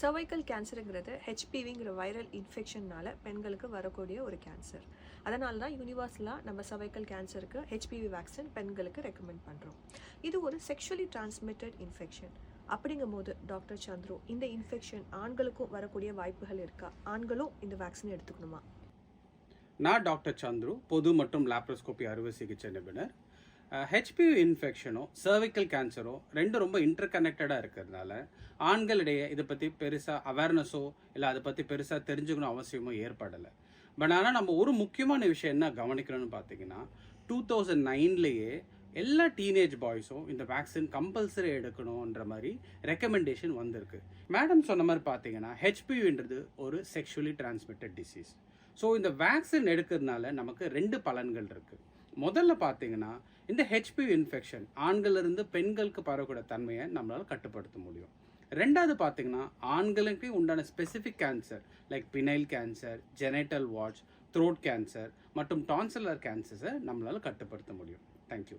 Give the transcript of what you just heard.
Cervical கேன்சருங்கிறது ஹெச்பிவிங்கிற viral இன்ஃபெக்ஷன்னால பெண்களுக்கு வரக்கூடிய ஒரு கேன்சர் அதனால தான் யூனிவர்சலாக நம்ம சர்வைக்கல் கேன்சருக்கு ஹெச்பிவி வேக்சின் பெண்களுக்கு ரெக்கமெண்ட் பண்ணுறோம் இது ஒரு செக்ஷுவலி டிரான்ஸ்மிட்டட் இன்ஃபெக்ஷன் அப்படிங்கும் போது டாக்டர் சந்துரு இந்த இன்ஃபெக்ஷன் ஆண்களுக்கும் வரக்கூடிய வாய்ப்புகள் இருக்கா? ஆண்களும் இந்த வேக்சின் எடுத்துக்கணுமா? நான் டாக்டர் சந்துரு பொது மற்றும் லாப்ரோஸ்கோபி அறுவை சிகிச்சை நிபுணர். ஹெச்பிவி இன்ஃபெக்ஷனோ சர்விக்கல் கேன்சரோ ரெண்டும் ரொம்ப இன்டர் கனெக்டடாக இருக்கிறதுனால ஆண்களிடையே இதை பற்றி பெருசாக அவேர்னஸோ இல்லை அதை பற்றி பெருசாக தெரிஞ்சுக்கணும் அவசியமோ ஏற்படலை. பட் ஆனால் நம்ம ஒரு முக்கியமான விஷயம் என்ன கவனிக்கணும்னு பார்த்தீங்கன்னா டூ தௌசண்ட் நைன்லேயே எல்லா டீனேஜ் பாய்ஸும் இந்த வேக்சின் கம்பல்சரி எடுக்கணுன்ற மாதிரி ரெக்கமெண்டேஷன் வந்திருக்கு. மேடம் சொன்ன மாதிரி பார்த்தீங்கன்னா ஹெச்பிவின்றது ஒரு செக்ஷுவலி டிரான்ஸ்மிட்டட் டிசீஸ் ஸோ இந்த வேக்சின் எடுக்கிறதுனால நமக்கு ரெண்டு பலன்கள் இருக்குது முதல்ல பார்த்தீங்கன்னா இந்த ஹெச்பிவி இன்ஃபெக்ஷன் ஆண்களிலிருந்து பெண்களுக்கு பரவக்கூடிய தன்மையை நம்மளால் கட்டுப்படுத்த முடியும். ரெண்டாவது பார்த்தீங்கன்னா ஆண்களுக்கு உண்டான specific cancer like penile cancer genital warts throat cancer மற்றும் டான்சலர் கேன்சர்ஸை நம்மளால் கட்டுப்படுத்த முடியும். தேங்க்யூ